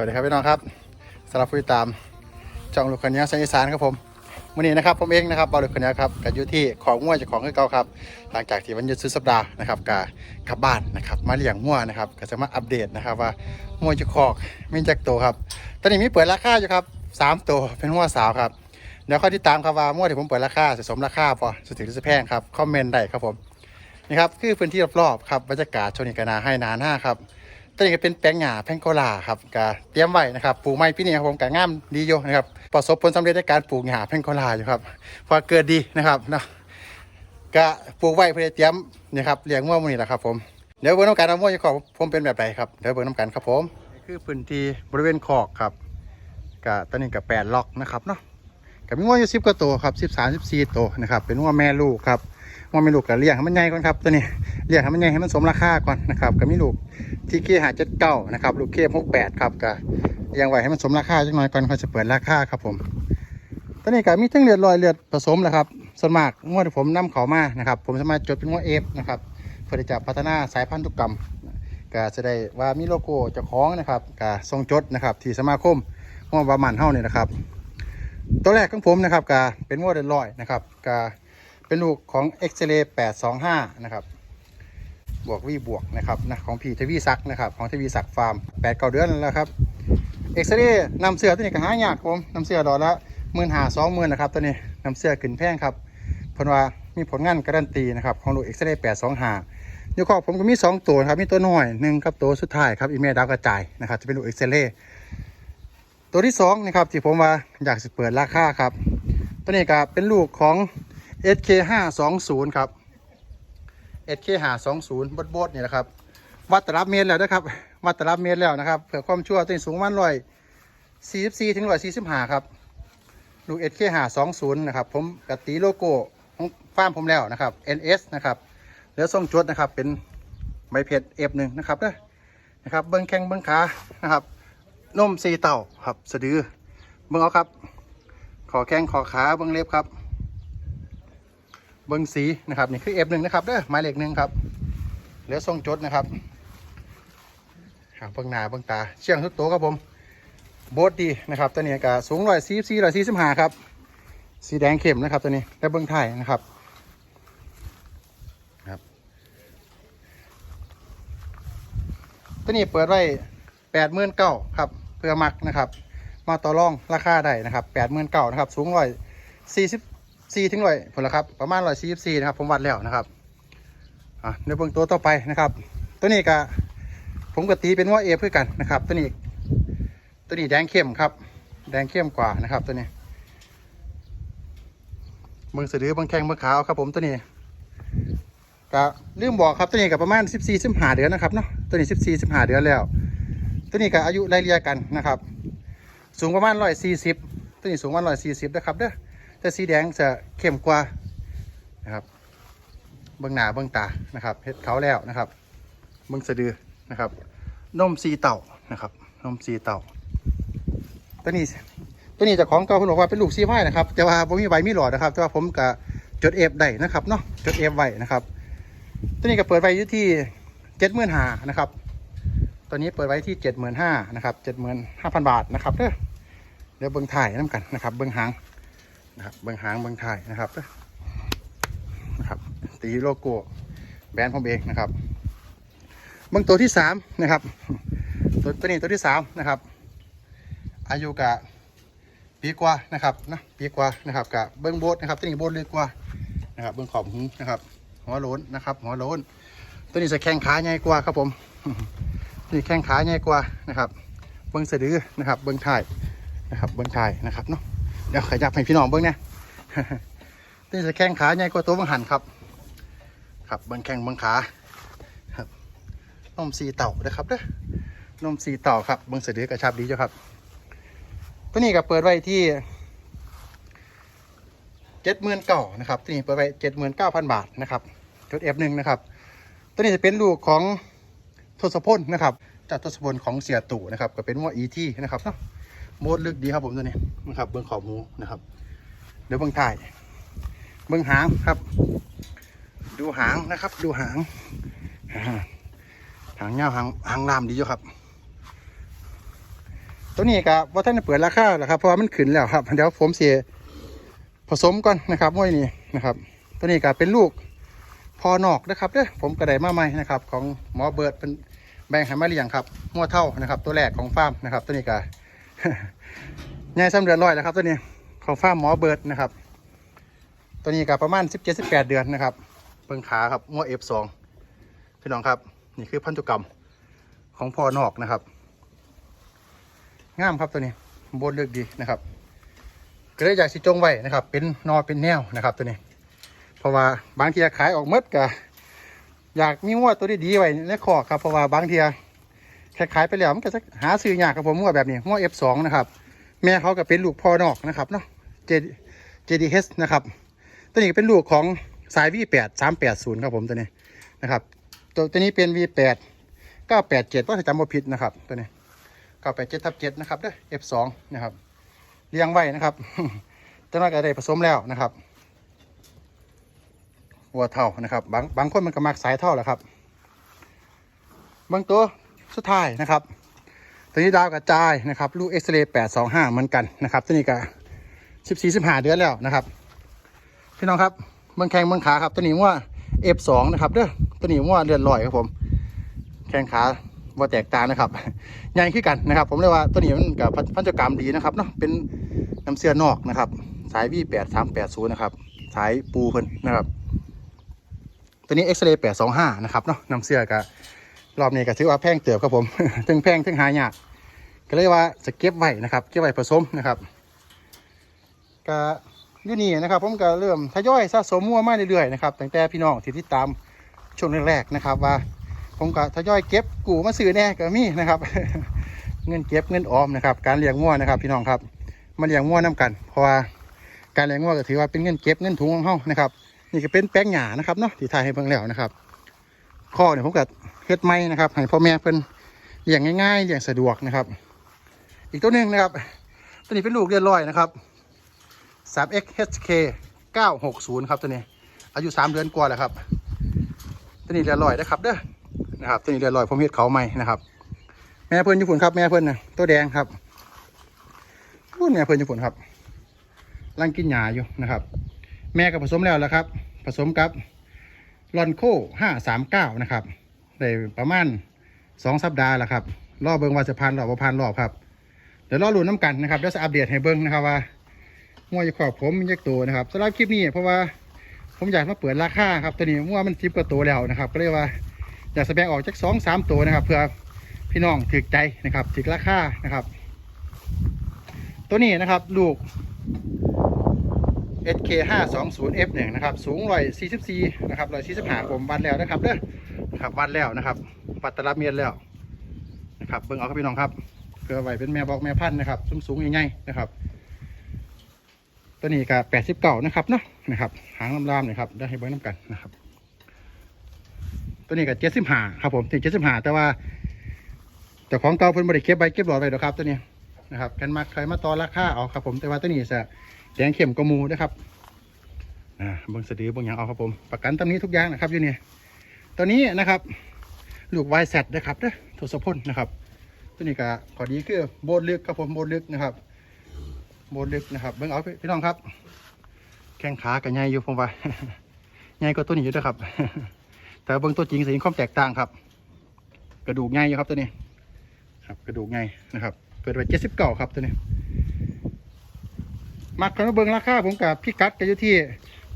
วัสดีครับพี่น้องครับสำหรับผู้ติดตามช่องลูกคนนี้สังอีสานครับผมวันนี้นะครับผมเองนะครับบอลลูกคนนี้ครับกับอยู่ที่ของมั่วจากของคือเก่าครับ หลังจากที่วันหยุดสุดสัปดาห์นะครับกับกลับบ้านนะครับ มาเลี้ยงมั่วนะครับก็จะมาอัปเดตนะครับว่ามั่วจะคอกมีจักโตวครับ ตอนนี้มีเปิดราคาอยู่ครับสามตัวเป็นมั่วสาวครับเดี๋ยวข้อที่ตามครับว่ามั่วที่ผมเปิดราคาจะสมราคาพอสุดถึงจะแพงครับคอมเมนต์ได้ครับผมนี่ครับคือพื้นที่รอบๆครับบรรยากาศชนี้ก็นาให้นาหน้าครับ ตัวนี้ก็เป็นแปลงหญ้าแพงโกลาครับก็เตรียมไว้นะครับปลูกไม้ปีนี้ครับผมก็งามดีอยู่นะครับประสบผลสำเร็จในการปลูกหญ้าแพงโกลาอยู่ครับพอเกิดดีนะครับเนาะก็ปลูกไว้เพื่อเตรียมนี่ครับเลี้ยงงัวหมูนี่แหละครับผมเดี๋ยวเบิ่งน้ำกันเอางัวอยู่ของผมเป็นแบบไหนครับเดี๋ยวเบิ่งน้ำกันครับผมคือพื้นที่บริเวณคอกครับก็ตอนนี้ก็แปดล็อกนะครับเนาะก็มีงัวอยู่สิบกว่าตัวครับสิบสามสิบสี่ตัวนะครับเป็นงัวแม่ลูกครับงัวแม่ลูกก็เลี้ยงให้มันใหญ่ก่อนครับตัวนี้เลี้ยงให้มันใหญ่ให้มันสมราคาก่อนนะครับก็มีลูก ที่เคหาเจ็ดเก้านะครับ ลูกเคหกแปดครับก็ยังไหวให้มันสมราคาจังหน่อยก่อนเขาจะเปิดราคาครับผมตอนนี้ก็มีทั้งเลือดลอยเลือดผสมแหละครับส่วนมากงวดผมนำเขามานะครับ ผมสามารถจดเป็นงวดเอฟนะครับเพื่อจะพัฒนาสายพันธุกรรมก็จะได้ว่ามีโลโก้เจ้าของนะครับก็ทรงจดนะครับ ที่สมาคมงวดบามันเฮาเนี่ยนะครับ ตัวแรกของผมนะครับก็เป็นงวดเลือดลอยนะครับก็เป็นลูกของเอ็กซเรย์แปดสองห้านะครับ บวกวีบวกนะครับนะของพีทวีซักนะครับของทวีซักฟาร์มแปดเก้าเดือนแล้วครับเอ็กซเรย์นำเสื้อตัวนี้ก็หายากผมนำเสื้อดอกละหมื่นหาสองหมื่นนะครับตัวนี้นำเสื้อขึ้นแพงครับเพราะว่ามีผลงานการันตีนะครับของลูเอ็กซเรย์แปดสองหาอยู่ขอบผมก็มีสองตัวครับมีตัวน้อยหนึ่งครับตัวสุดท้ายครับอีเมลดาวกระจายนะครับจะเป็นลูเอ็กซเรย์ตัวที่สองนะครับที่ผมว่าอยากจะเปิดราคาครับตัวนี้ก็เป็นลูกของ SK 5 2 0ครับ SK หา20บดบดนี่แหละครับ วัดตลับเมตรแล้วนะครับ วัดตลับเมตรแล้วนะครับเผื่อความชั่วตัวสูงประมันร้อยสี่สิบสี่ถึงร้อยสี่สิบห้าครับ ลูก SK หา20นะครับ ผมกตีโลโก้ของฟาร์มผมแล้วนะครับ NS นะครับเหลือทรงจดนะครับ เป็นใบเพชร F1 นะครับเด้อนะครับ เบิ้งแข้งเบิ้งขา นะครับนมสีเต่าครับ สะดือ เบิ้งเอาครับ ขอแข้งขอขา เบิ้งเล็บครับ เบิ้งสีนะครับนี่คือ F1 นะครับเด้อหมายเลขหนึ่งครับเหลือทรงจดนะครับหางเบิ้งหน้าเบิ้งตา เชียงทุกตัวครับผมโบดดีนะครับตัวนี้ก็สูงร้อยสี่สี่ร้อยสี่สิบห้าครับสีแดงเข้มนะครับตัวนี้และเบิ้งไทยนะครับครับตัวนี้เปิดไว้แปดหมื่นเก้าครับเพื่อมักนะครับ มาต่อรองราคาได้นะครับแปดหมื่นเก้านะครับสูงร้อยสี่สิบ สี่ถึงร้อยผลละครับ ประมาณร้อยสี่สิบสี่นะครับ ผมวัดแล้วนะครับอะในเบื้องตัวต่อไปนะครับ ตัวนี้ก็ผมก็ตีเป็นว่าเอฟเพื่อกันนะครับ ตัวนี้ ตัวนี้แดงเข้มครับ แดงเข้มกว่านะครับตัวนี้เบื้องสะดือเบื้องแข้งเบื้องขาวครับ ผมตัวนี้ก็ลืมบอกครับตัวนี้กับประมาณสิบสี่สิบห้าเดือนนะครับเนาะตัวนี้สิบสี่สิบห้าเดือนแล้ว ตัวนี้ก็อายุไล่เลี่ยกันนะครับ สูงประมาณร้อยสี่สิบตัวนี้สูงประมาณร้อยสี่สิบนะครับเด้อ แต่สีแดงจะเข้มกว่านะครับเบื้องหน้าเบื้องตานะครับเฮ็ดเขาแล้วนะครับเบื้องสะดือนะครับนมสีเต่านะครับนมสีเต่าตัวนี้ตัวนี้จะของเก่าผมบอกว่าเป็นลูกซีไว้นะครับแต่ว่าผมมีใบมีหลอดนะครับแต่ว่าผมก็จดเอฟได้นะครับเนาะจดเอฟไว้นะครับตัวนี้ก็เปิดไว้อยู่ที่เจ็ดหมื่นห้านะครับตัวนี้เปิดไว้ที่เจ็ดหมื่นห้านะครับเจ็ดหมื่นห้าพันบาทนะครับเด้อเดี๋ยวเบิ้องถ่ายน้ำกันนะครับ เบิ้องหาง นะครับบื้องหางบื้องท้ายนะครับนะครับ ตีโลโก้แบรนด์ผมเองนะครับเบื้องตัวที่สามนะครับตัวตัวนี้ตัวที่สามนะครับ อายุกะปีกว่านะครับนะปีกว่านะครับกะเบื้องโบสนะครับตัวนี้โบสเล็กกว่านะครับเบื้องขอบหูนะครับหัวโล้นนะครับหัวโล้น ตัวนี้จะแข้งขาใหญ่กว่าครับผมนี่แข้งขาใหญ่กว่านะครับ เบื้องสะดือนะครับ เบื้องท้ายนะครับ เบื้องท้ายนะครับเนาะ เดี๋ยวขยับให้พี่น้องเบิ้งเนี่ยนี่จะแข้งขาใหญ่กว่าตัวบังหันครับ ครับเบิ้งแข้งเบิ้งขาครับนมสีเต่านะครับเด้อนมสีเต่าครับเบิ้งเสือดือกระชับดีเจ้าครับ ตัวนี้ก็เปิดไว้ที่เจ็ดหมื่นเก้านะครับตัวนี้เปิดไว้เจ็ดหมื่นเก้าพันบาทนะครับจุดเอฟหนึ่งนะครับ ตัวนี้จะเป็นลูกของทศพลนะครับจากทศพลของเสียตู่นะครับ ก็เป็นว่าอีที่นะครับเนาะ โมดลึกดีครับผมตัวนี้นะครับเบื้องขอบหมูนะครับ เดี๋ยวเบื้องท้ายเบื้องหางครับ ดูหางนะครับ ดูหางหางเงาวหางหางลามดีอยู่ครับ ตัวนี้ก็ว่าท่านเปิดราคาหรอครับเพราะว่ามันขึ้นแล้วครับเดี๋ยวผมเสียผสมก่อนนะครับมวยนี่นะครับ ตัวนี้ก็เป็นลูกพอนอกนะครับเด้อผมกระไดมาใหม่นะครับ ของหมอเบิร์ดเป็นแบ่งให้มาเลี้ยงครับมัวเท่านะครับ ตัวแรกของฟาร์มนะครับ ตัวนี้ก็ ใหญ่ซ้ำเดือนร้อยแล้วครับตัวนี้ของฟาร์มหมอเบิร์ดนะครับ ตัวนี้ก็ประมาณ 17-18 เดือนนะครับเบิ่งขาครับมัว F2 พี่น้องครับ นี่คือพันธุกรรมของพ่อนอกนะครับงามครับตัวนี้บนเลือกดีนะครับก็เลยอยากสิจงไว้นะครับ เป็นนอเป็นแนวนะครับตัวนี้ เพราะว่าบางทีขายออกหมดก็อยากมีงวดตัวดีๆไว้ในคอครับเพราะว่าบางทีแค่ ขายไปแล้วมันก็จะหาซื้อยากครับผมงวแบบนี้งว F2 นะครับ แม่เขาก็เป็นลูกพ่อนอกนะครับเนาะ J JDH นะครับ ตัวนี้เป็นลูกของสาย V8 380 ครับผมตัวนี้นะครับตัวตัวนี้เป็น V8 987ว่าถ้าจำบ่ผิดนะครับตัวนี้987ทับ7นะครับเด้อ F2 นะครับเลี้ยงไว้นะครับจ้าน้อยก็ได้ผสมแล้วนะครับวัวเท่านะครับ บางบางคนมันก็มักสายเท่าแหละครับบางตัว สุดท้ายนะครับ ตัวนี้ดาวกระจายนะครับลูกเอ็กซเรย์825เหมือนกันนะครับตัวนี้ก็14 15เดือนแล้วนะครับ พี่น้องครับมืองแข้งมืองขาครับตัวนี้ว่า F2 นะครับเด้อตัวนี้ว่าเลือนลอยครับผม แข้งขาว่าแตกตานะครับใหญ่ขึ้นกันนะครับ ผมเรียกว่าตัวนี้มันกับพันธุกรรมดีนะครับเนาะเป็นน้ำเสื้อนอกนะครับ สาย V8 380นะครับ สายปูเพิ่นนะครับ ตัวนี้ X-ray 825นะครับเนาะน้ำเสื้อกับ รอบนี้ก็ถือว่าแพงเติบครับผม ถึงแพงถึงหายากก็เลยว่าจะเก็บไว้นะครับ เก็บไว้ผสมนะครับก็อยู่นี่นะครับผมก็เริ่มทยอยสะสมมั่วมาเรื่อยๆนะครับตั้งแต่พี่น้องที่ติดตามช่วงแรกๆนะครับ ว่าผมก็ทยอยเก็บกูมาซื้อแน่ก็มีนะครับ เงินเก็บเงินออมนะครับ การเลี้ยงงัวนะครับ พี่น้องครับมาเลี้ยงงัวน้ากัน เพราะว่าการเลี้ยงงัวก็ถือว่าเป็นเงินเก็บเงินถุงของเฮานะครับ นี่ก็เป็นแป้งหยานะครับเนาะที่ถ่ายให้เบิ่งแล้วนะครับ ข้อเนี่ยผมก็เฮ็ดไม้นะครับให้พ่อแม่เพิ่นเลี้ยงง่ายๆเลี้ยงสะดวกนะครับ อีกตัวหนึ่งนะครับ ตัวนี้เป็นลูกเรียนร้อยนะครับ 3x HK 960 ครับตัวนี้ อายุ 3 เดือนกว่าแล้วครับ ตัวนี้เรียนร้อยนะครับเด้อนะครับ ตัวนี้เรียบร้อยผมเฮ็ดเขาใหม่นะครับ แม่เพิ่นญี่ปุ่นครับแม่เพิ่นนะตัวแดงครับรุ่นแม่เพิ่นญี่ปุ่นครับร่างกินหญ้าอยู่นะครับ แม่ก็ผสมแล้วแล้วครับ ผสมกับ ลอนโคห้าสามเก้านะครับได้ประมาณสองสัปดาห์แล้วครับรอเบิ้งว่าจะพันหรอว่าพันรอบครับเดี๋ยวรอลุ้นน้ำกันนะครับเดี๋ยวจะอัปเดตให้เบิ้งนะครับว่ามั่วจะขอบผมมีเยกตัวนะครับสำหรับคลิปนี้เพราะว่าผมอยากมาเปิดราคาครับตัวนี้มั่วมันทิปกว่าตัวแล้วนะครับก็เลยว่าอยากแสดงออกจากสองสามตัวนะครับ เพื่อพี่น้องถึกใจนะครับถึกราคานะครับ ตัวนี้นะครับ ลูก SK 5 2 0 F 1นะครับ สูงร้อยสี่สิบสี่นะครับร้อยสี่สิบห้าผมวัดแล้วนะครับเด้อนะครับวัดแล้วนะครับวัดตลับเมียนแล้วนะครับเบิ่งเอาครับพี่น้องครับเพื่อไว้เป็นแม่บอกแม่พันธุ์นะครับ สูงสูงๆใหญ่ๆนะครับ ตัวนี้ก็แปดสิบเก้านะครับเนาะนะครับหางลำๆนะครับได้ให้เบิ้งน้ำกันนะครับ ตัวนี้ก็เจ็ดสิบห้าครับผมถึงเจ็ดสิบห้าแต่ว่าแต่ของเก่าเพิ่นบริเก็บใบเก็บหลอดไว้ดอกครับตัวนี้นะครับกันมาใครมาต่อราคาเอาครับผมแต่ว่าตัวนี้จะ แดงเข้มกว่าหมูนะครับอ่าเบิ่งสะดือเบิ่งหยังเอาครับผม ประกันตำนี้ทุกอย่างนะครับอยู่นี่ตัวนี้นะครับลูกวายแซดนะครับเด้อทศพลนะครับ ตัวนี้ก็ขอดีคือโบนลึกครับผมโบนลึกนะครับ โบนลึกนะครับ เบิ่งเอาพี่น้องครับ แข้งขากับใหญ่อยู่ผมว่าใหญ่กว่าตัวนี้อยู่ด้วยครับ แต่เบื้องตัวจริงสิความแตกต่างครับ กระดูกใหญ่อยู่ครับตัวนี้ ครับ กระดูกใหญ่นะครับ เปิดไว้เจ็ดสิบเก้าครับตัวนี้ มักกันมเบิงราคาผมกับพี่กัดกันอยู่ที่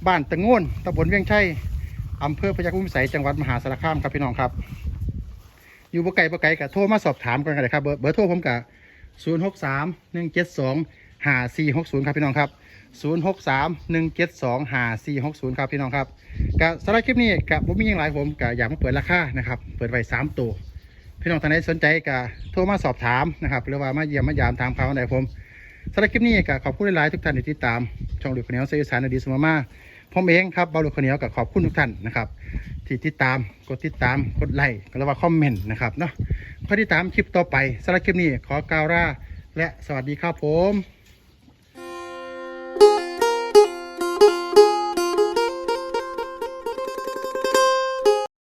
บ้านตะโงนตำบลเวียงชัยอำเภอพยัคฆ์ภูมิสัยจังหวัดมหาสารคามครับพี่น้องครับ อยู่บ่ไกลบ่ไกลกับโทรมาสอบถามกันเลยครับเบอร์เบอร์โทรผมกับศูนย์หกสามหนึ่งเจ็ดสองห้าสี่หกศูนย์ครับพี่น้องครับศูนย์หกสามหนึ่งเจ็ดสองห้าสี่หกศูนย์ครับพี่น้องครับกับสำหรับคลิปนี้กับผมมีอย่างไรผมกับอยากมาเปิดราคานะครับเปิดไว้สามตัวพี่น้องท่านใดสนใจกับโทรมาสอบถามนะครับหรือว่ามาเยี่ยมมายามตามข่าวไหนผม สำหรับคลิปนี้ก็ขอบคุณหลายๆทุกท่านที่ติดตาม ช่องดูคนเหนียวเสียสารอดีสมมาผมเองครับบอลลูคนเหนียวกับขอบคุณทุกท่านนะครับที่ติดตามกดติดตามกดไลค์แล้วก็คอมเมนต์นะครับเนาะขอติดตามคลิปต่อไปสำหรับคลิปนี้ขอกาวราและสวัสดีครับผม